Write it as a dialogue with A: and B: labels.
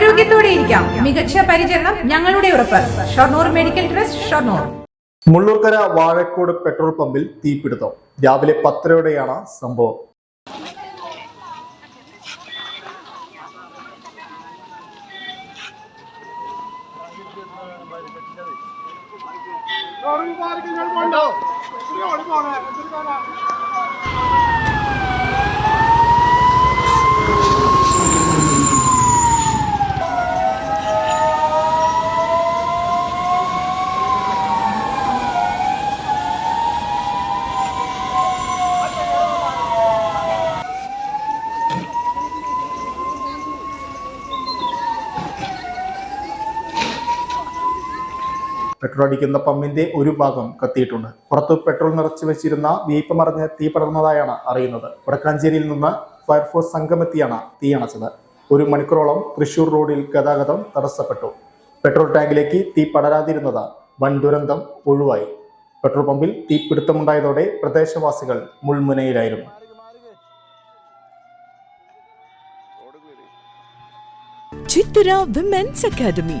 A: ആരോഗ്യത്തോടെ ഇരിക്കാം. മികച്ച പരിചരണം ഞങ്ങളുടെ ഉറപ്പ്. Shoranur medical trust Shoranur.
B: Mullurkara Vazhakkode petrol പമ്പിൽ തീപിടുത്തം. രാവിലെ പത്തരയോടെയാണ് സംഭവം. പെട്രോൾ അടിക്കുന്ന പമ്പിന്റെ ഒരു ഭാഗം കത്തിയിട്ടുണ്ട്. പുറത്ത് പെട്രോൾ നിറച്ചു വെച്ചിരുന്ന വീപ്പ് മറിഞ്ഞ് തീ പടർന്നതായാണ് അറിയുന്നത്. വടക്കാഞ്ചേരിയിൽ നിന്ന് ഫയർഫോഴ്സ് സംഘമെത്തിയാണ് തീ അണച്ചത്. ഒരു മണിക്കൂറോളം തൃശൂർ റോഡിൽ ഗതാഗതം തടസ്സപ്പെട്ടു. പെട്രോൾ ടാങ്കിലേക്ക് തീ പടരാതിരുന്നത് വൻ ദുരന്തം ഒഴിവായി. പെട്രോൾ പമ്പിൽ തീപിടുത്തമുണ്ടായതോടെ പ്രദേശവാസികൾ മുൾമുനയിലായിരുന്നു.
C: Chithara women's academy